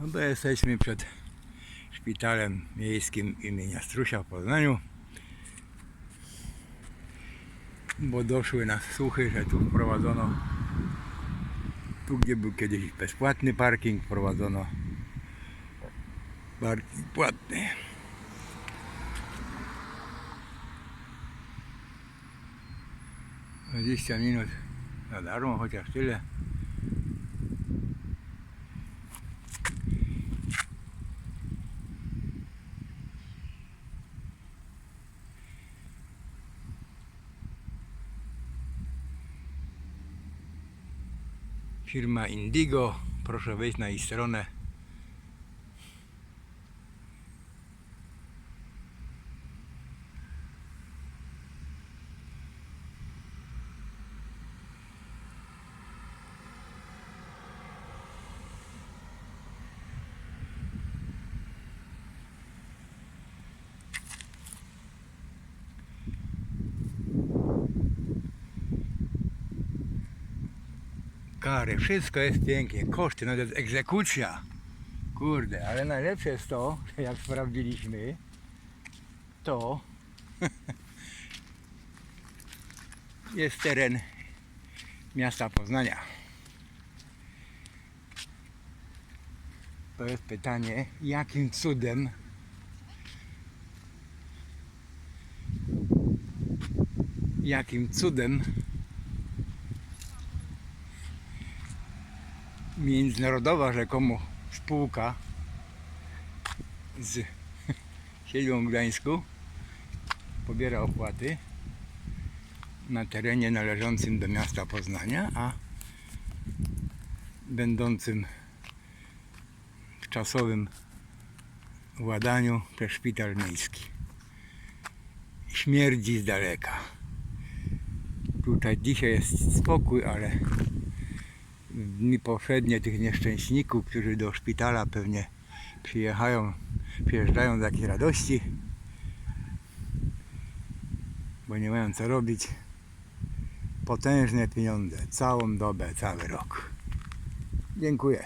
No to jesteśmy przed szpitalem miejskim imienia Strusia w Poznaniu. Bo doszły nas słuchy, że tu wprowadzono, tu gdzie był kiedyś bezpłatny parking, wprowadzono parking płatny. Dwadzieścia minut za darmo, chociaż tyle. Firma Indigo. Proszę wejść na ich stronę. Kary, wszystko jest pięknie. Koszty, nawet egzekucja. Kurde, ale najlepsze jest to, że jak sprawdziliśmy, to jest teren miasta Poznania. To jest pytanie, jakim cudem jakim cudem międzynarodowa rzekomo spółka z siedzibą w Gdańsku pobiera opłaty na terenie należącym do miasta Poznania, a będącym w czasowym władaniu przez szpital miejski. Śmierdzi z daleka. Tutaj dzisiaj jest spokój, ale dni poprzednie tych nieszczęśników, którzy do szpitala pewnie przyjechają, przyjeżdżają z jakiejś radości, bo nie mają co robić. Potężne pieniądze, całą dobę, cały rok. Dziękuję.